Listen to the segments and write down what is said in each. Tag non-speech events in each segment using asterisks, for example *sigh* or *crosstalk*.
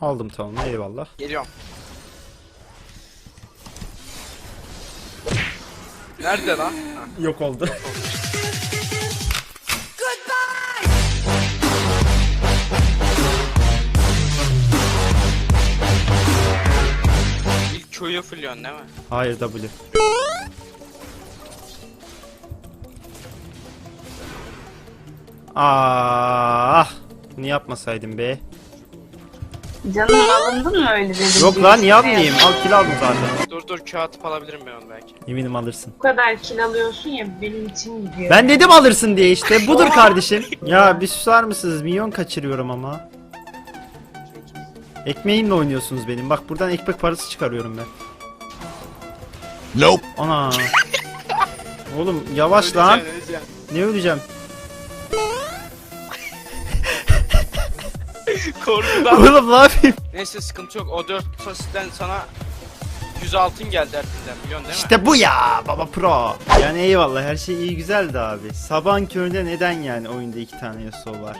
Aldım tamam eyvallah. Geliyorum. Nerede lan? Ha. Yok oldu. İlk köyü fırlıyorsun değil mi? Hayır W. Ah, bunu yapmasaydım be. Canım alındın mı öyle dedim. Yok lan niye almayayım? Al kill aldım zaten. Dur dur atıp alabilirim ben onu belki. Eminim alırsın. Bu kadar kil alıyorsun ya benim için gidiyor. Ben dedim alırsın diye işte. Budur *laughs* kardeşim. Ya bir susar mısınız? Milyon kaçırıyorum ama. Ekmeğimle oynuyorsunuz benim. Bak buradan ekmek parası çıkarıyorum ben. Nope. Ana. Oğlum yavaş lan. Öleceğim, öleceğim. Ne öleceğim? Korkudan. Oğlum ne yapayım? Neyse sıkıntı yok. O 4 fasitten sana 100 altın geldi Ertin'den biliyorsun değil mi? İşte bu ya baba pro. Yani eyvallah her şey iyi güzeldi abi. Sabahın köründe neden yani oyunda iki tane Yasuo var?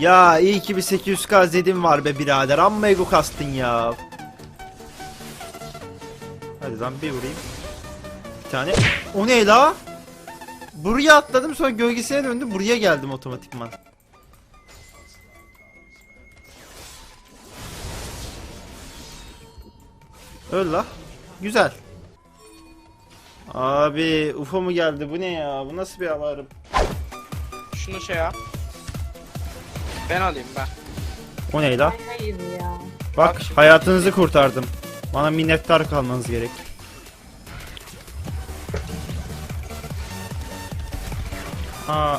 Ya iyi ki bir 800k zedim var be birader. Amma ego kastın ya. Hadi lan bir vurayım. Bir tane. O ne la? Buraya atladım sonra gölgesine döndüm buraya geldim otomatikman. Öl la. Güzel. Abi UFO mu geldi bu ne ya bu nasıl bir alarm? Şunu şey yap. Ben alayım ben. O ne la? Ay hayır ya. Bak Bak şimdi- hayatınızı kurtardım. Bana minnettar kalmanız gerek. Aa,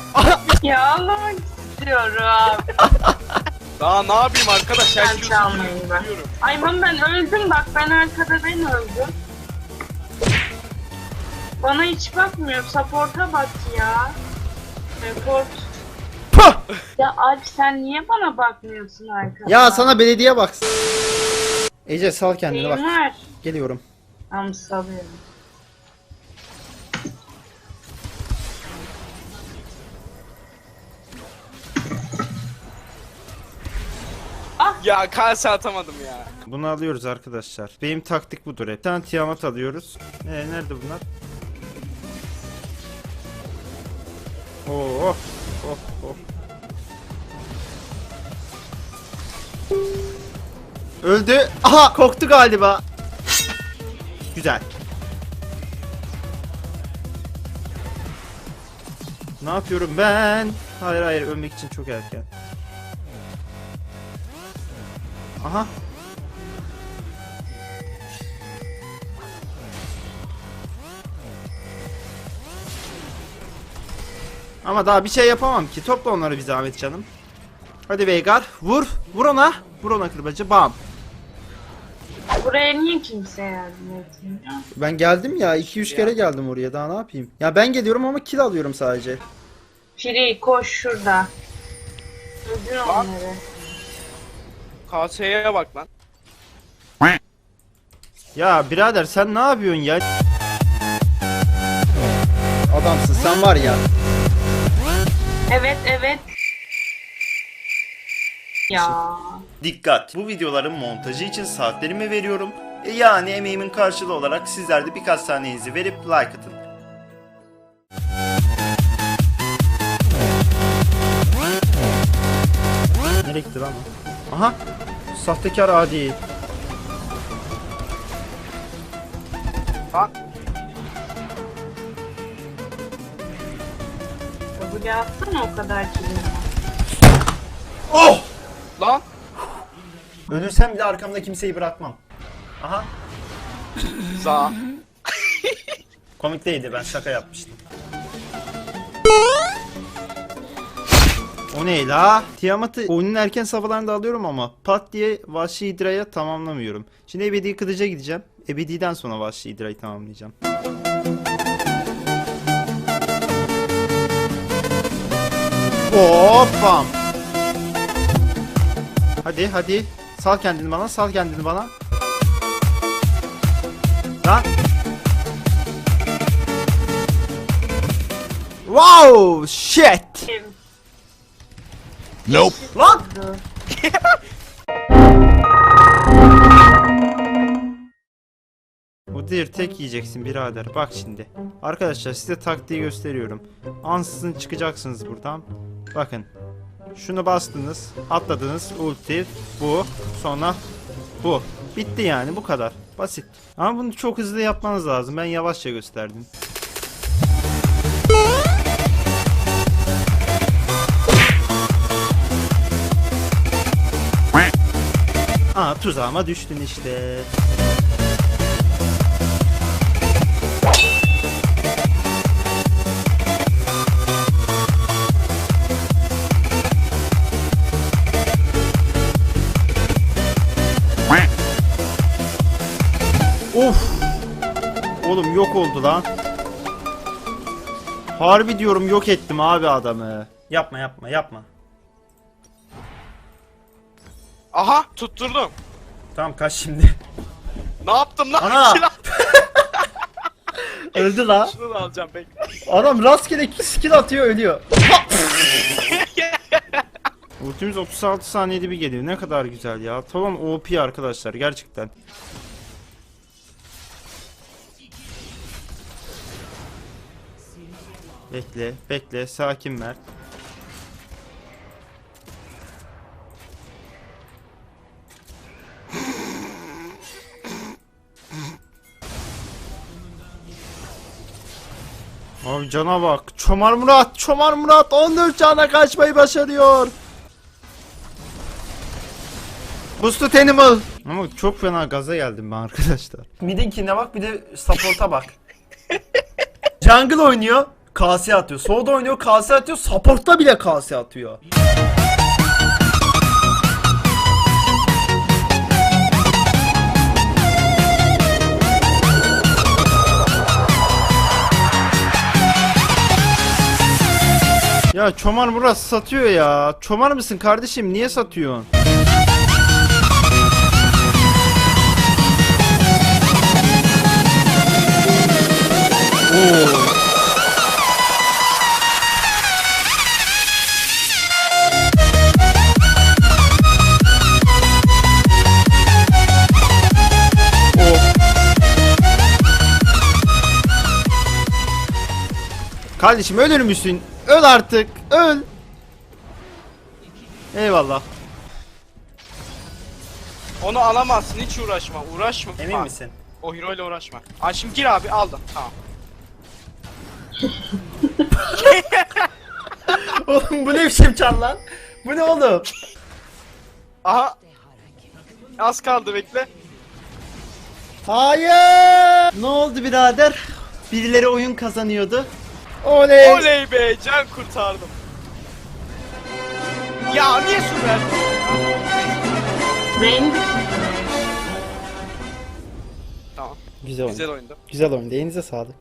Ya almak istiyorum. *laughs* Daha ne yapayım arkadaş? Ben Herkes çalmayayım ben. Biliyorum. Ay ben, ben öldüm bak ben arkada ben öldüm. Bana hiç bakmıyor. Support'a bak ya. Report. Pah! Ya Alp sen niye bana bakmıyorsun arkada? Ya sana belediye baksın. Ece sal kendini bak. Geliyorum. Ama salıyorum. Ya kase atamadım ya. Bunu alıyoruz arkadaşlar. Benim taktik budur hep. Bir tane alıyoruz. Ee, nerede bunlar? Oh, oh, oh. Öldü. Aha korktu galiba. Güzel. Ne yapıyorum ben? Hayır hayır ölmek için çok erken. Aha Ama daha bir şey yapamam ki. Topla onları bir zahmet canım. Hadi Veigar vur. Vur ona. Vur ona kırbacı. Bam. Buraya niye kimse yardım etmiyor? Ben geldim ya. 2-3 kere geldim oraya. Daha ne yapayım? Ya ben geliyorum ama kill alıyorum sadece. Free koş şurada. Öldür onları. KS'ye bak lan. Ya birader sen ne yapıyorsun ya? Adamsın sen var ya. Evet evet. Ya. Dikkat! Bu videoların montajı için saatlerimi veriyorum. E yani emeğimin karşılığı olarak sizler de birkaç saniyenizi verip like atın. Nereye gitti lan? Aha! Sahtekar adi. Lan Kabul yapsana o kadar kilini. Oh! lan. Ölürsem bile arkamda kimseyi bırakmam. Aha! Za. Komik değildi ben şaka yapmıştım. O ne la? Tiamat'ı oyunun erken safhalarında alıyorum ama pat diye Vahşi Hidra'ya tamamlamıyorum. Şimdi Ebedi Kılıç'a gideceğim. Ebedi'den sonra Vahşi Hidra'yı tamamlayacağım. Hoppam. Hadi hadi. Sal kendini bana, sal kendini bana. Lan. Wow, shit. Nope. Lan! Udir tek yiyeceksin birader bak şimdi. Arkadaşlar size taktiği gösteriyorum. Ansızın çıkacaksınız buradan. Bakın. Şunu bastınız, atladınız, ulti, bu, sonra bu. Bitti yani bu kadar. Basit. Ama bunu çok hızlı yapmanız lazım. Ben yavaşça gösterdim. Tuzağıma düştün işte. Of. Oğlum yok oldu lan. Harbi diyorum yok ettim abi adamı. Yapma yapma yapma. Aha tutturdum. Tamam kaç şimdi. Ne yaptım lan? Ana! *laughs* Öldü la. Şunu da alacağım bekle. Adam rastgele skill atıyor ölüyor. *laughs* Ultimiz 36 saniyede bir geliyor. Ne kadar güzel ya. Tamam OP arkadaşlar gerçekten. Bekle, bekle. Sakin Mert. Abi cana bak. Çomar Murat, Çomar Murat 14 cana kaçmayı başarıyor. Boosted Animal. Ama çok fena gaza geldim ben arkadaşlar. Mid'inkine bak bir de support'a bak. Jungle oynuyor, KS atıyor. Soda oynuyor, KS atıyor. Support'ta bile KS atıyor. Ya Çomar Murat satıyor ya. Çomar mısın kardeşim? Niye satıyorsun? Kardeşim ölür müsün? Öl artık. Öl. Eyvallah. Onu alamazsın hiç uğraşma. Uğraşma. Emin Ha, misin? O hero ile uğraşma. Aa şimdi gir abi aldın. Tamam. *laughs* oğlum bu ne biçim çar lan? Bu ne oğlum? Aha. Az kaldı bekle. Hayır. Ne oldu birader? Birileri oyun kazanıyordu. Oley. Oley be can kurtardım. Ya niye su verdin? Tamam. Güzel oyun. Güzel oyundu. Güzel oyun. Elinize sağlık.